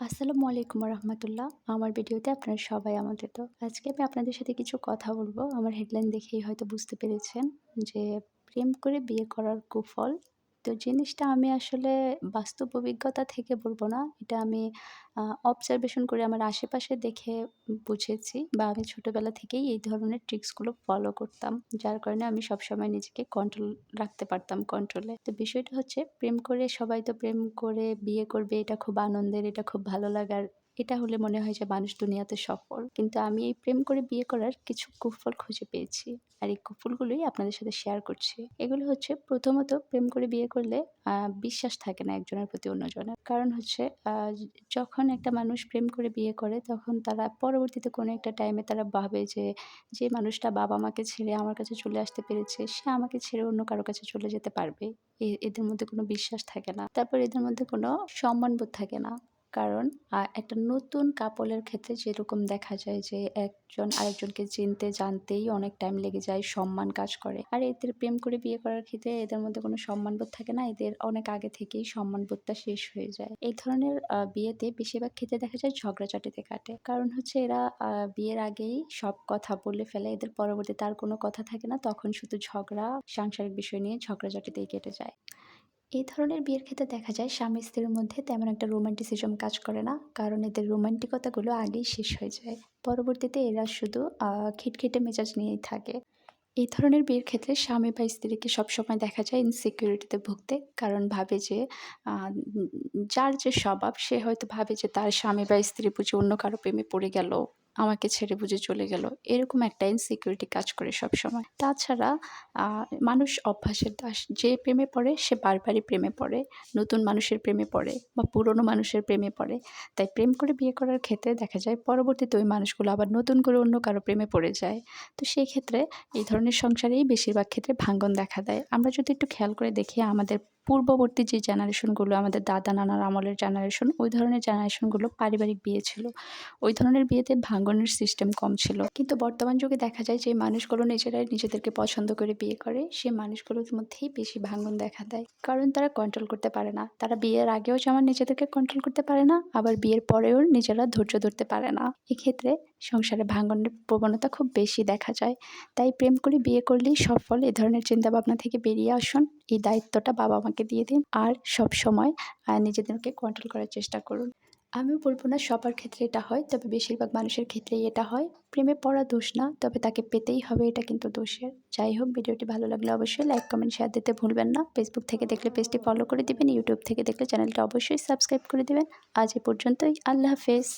আসসালামু আলাইকুম রহমতুল্লাহ। আমার ভিডিওতে আপনারা সবাই আমন্ত্রিত। আজকে আমি আপনাদের সাথে কিছু কথা বলব। আমার হেডলাইন দেখেই হয়তো বুঝতে পেরেছেন যে, প্রেম করে বিয়ে করার কুফল তো জিনিসটা আমি আসলে বাস্তব অভিজ্ঞতা থেকে বলব না। এটা আমি অবজারভেশন করে আমার আশেপাশে দেখে বুঝেছি বা আমি ছোটোবেলা থেকেই এই ধরনের ট্রিক্সগুলো ফলো করতাম। যার কারণে আমি সবসময় নিজেকে কন্ট্রোল রাখতে পারতাম কন্ট্রোলে তো বিষয়টা হচ্ছে, প্রেম করে সবাই তো প্রেম করে বিয়ে করবে, এটা খুব আনন্দের, এটা খুব ভালো লাগার এটা হলে মনে হয় যে মানুষ দুনিয়াতে সফল। কিন্তু আমি এই প্রেম করে বিয়ে করার কিছু কুফল খুঁজে পেয়েছি। আর এই কুফলগুলোই আপনাদের সাথে শেয়ার করছি। এগুলো হচ্ছে প্রথমত প্রেম করে বিয়ে করলে বিশ্বাস থাকে না একজনের প্রতি অন্যজনের। কারণ হচ্ছে যখন একটা মানুষ প্রেম করে বিয়ে করে, তখন তারা পরবর্তীতে কোনো একটা টাইমে তারা ভাবে যে যে মানুষটা বাবা মাকে ছেড়ে আমার কাছে চলে আসতে পেরেছে, সে আমাকে ছেড়ে অন্য কারও কাছে চলে যেতে পারবে। এদের মধ্যে কোনো বিশ্বাস থাকে না। তারপর এদের মধ্যে কোনো সম্মানবোধ থাকে না। কারণ একটা নতুন কাপলের ক্ষেত্রে যেরকম দেখা যায় যে, একজন আরেকজনকে চিনতে, জানতেই অনেক টাইম লেগে যায়, সম্মান কাজ করে। আর এদের প্রেম করে বিয়ে করার ক্ষেত্রে এদের মধ্যে কোনো সম্মানবোধ থাকে না, এদের অনেক আগে থেকেই সম্মানবোধটা শেষ হয়ে যায়। এই ধরনের বিয়েতে বেশিরভাগ ক্ষেত্রে দেখা যায় ঝগড়াঝাটিতে কাটে। কারণ হচ্ছে এরা বিয়ের আগেই সব কথা বলে ফেলে, এদের পরবর্তীতে আর কোনো কথা থাকে না, তখন শুধু ঝগড়া, সাংসারিক বিষয় নিয়ে ঝগড়াঝাটিতেই কেটে যায়। এই ধরনের বিয়ের ক্ষেত্রে দেখা যায় স্বামী স্ত্রীর মধ্যে তেমন একটা রোমান্টিসিজম কাজ করে না। কারণ এদের রোমান্টিকতাগুলো আগেই শেষ হয়ে যায়। পরবর্তীতে এরা শুধু খিটখিটে মেজাজ নিয়েই থাকে। এই ধরনের বিয়ের ক্ষেত্রে স্বামী বা স্ত্রীকে সবসময় দেখা যায় ইনসিকিউরিটিতে ভুগতে। কারণ ভাবে যে যার যে স্বভাব, সে হয়তো ভাবে যে তার স্বামী বা স্ত্রী বুঝে অন্য কারও প্রেমে পড়ে গেল। আমাকে ছেড়ে বুঝে চলে গেল। এরকম একটা ইনসিকিউরিটি কাজ করে সব সময় তাছাড়া মানুষ অভ্যাসের দাস। যে প্রেমে পড়ে, সে বারবারই প্রেমে পড়ে। নতুন মানুষের প্রেমে পড়ে বা পুরনো মানুষের প্রেমে পড়ে। তাই প্রেম করে বিয়ে করার ক্ষেত্রে দেখা যায়, পরবর্তীতে ওই মানুষগুলো আবার নতুন করে অন্য কারও প্রেমে পড়ে যায়। তো সেই ক্ষেত্রে এই ধরনের সংসারেই বেশিরভাগ ক্ষেত্রে ভাঙ্গন দেখা দেয়। আমরা যদি একটু খেয়াল করে দেখি, আমাদের পূর্ববর্তী যে জেনারেশনগুলো আমাদের দাদা নানার আমলের জেনারেশন ওই ধরনের জেনারেশনগুলো পারিবারিক বিয়ে ছিল। ওই ধরনের বিয়েতে ভাঙ্গনের সিস্টেম কম ছিল। কিন্তু বর্তমান যুগে দেখা যায় যে, মানুষগুলো নিজেরাই নিজেদেরকে পছন্দ করে বিয়ে করে, সেই মানুষগুলোর মধ্যেই বেশি ভাঙ্গন দেখা দেয়। কারণ তারা কন্ট্রোল করতে পারে না। তারা বিয়ের আগেও যেমন নিজেদেরকে কন্ট্রোল করতে পারে না, আবার বিয়ের পরেও নিজেরা ধৈর্য ধরতে পারে না। এক্ষেত্রে সংসারে ভাঙনের প্রবণতা খুব বেশি দেখা যায়। তাই প্রেম করে, বিয়ে করলেই সফল এ ধরনের চিন্তাভাবনা থেকে বেরিয়ে আসুন। এই দায়িত্বটা বাবা মাকে দিয়ে দিন আর সব সময় নিজেদেরকে কন্ট্রোল করার চেষ্টা করুন। আমিও বলব না সবার ক্ষেত্রে এটা হয়, তবে বেশিরভাগ মানুষের ক্ষেত্রেই এটা হয়। প্রেমে পড়া দোষ না, তবে তাকে পেতেই হবে এটা কিন্তু দোষের। যাই হোক, ভিডিওটি ভালো লাগলে অবশ্যই লাইক, কমেন্ট শেয়ার দিতে ভুলবেন না। ফেসবুক থেকে দেখলে পেজটি ফলো করে দিবেন ইউটিউব থেকে দেখলে চ্যানেলটা অবশ্যই সাবস্ক্রাইব করে দেবেন। আজ এ পর্যন্তই, আল্লাহ হাফেজ।